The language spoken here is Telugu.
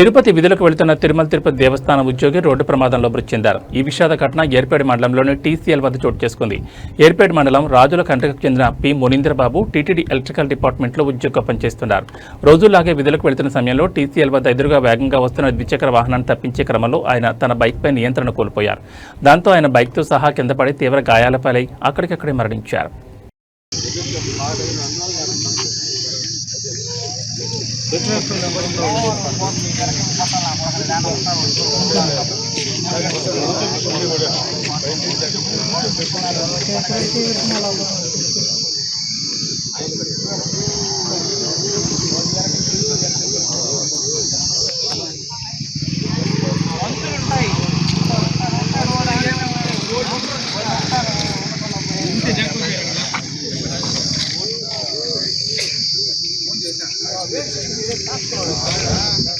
తిరుపతి విధులకు వెళుతున్న తిరుమల తిరుపతి దేవస్థానం ఉద్యోగి రోడ్డు ప్రమాదంలో మృతి చెందారు ఈ విషాద ఘటన ఏర్పేట మండలంలోని టీసీఎల్ వద్ద చోటు చేసుకుంది. ఏర్పేట మండలం రాజుల కంటకు చెందిన పి. మునీంద్రబాబు టీటీడీ ఎలక్ట్రికల్ డిపార్ట్మెంట్లో ఉద్యోగం పనిచేస్తున్నారు. రోజులాగే విధులకు వెళుతున్న సమయంలో టీసీఎల్ వద్ద ఎదురుగా వేగంగా వస్తున్న ద్విచక్ర వాహనాన్ని తప్పించే క్రమంలో ఆయన తన బైక్పై నియంత్రణ కోల్పోయారు. దాంతో ఆయన బైక్తో సహా కింద పడి తీవ్ర గాయాల పాలై అక్కడికక్కడే మరణించారు. ఎక్కడికి Ah, ah.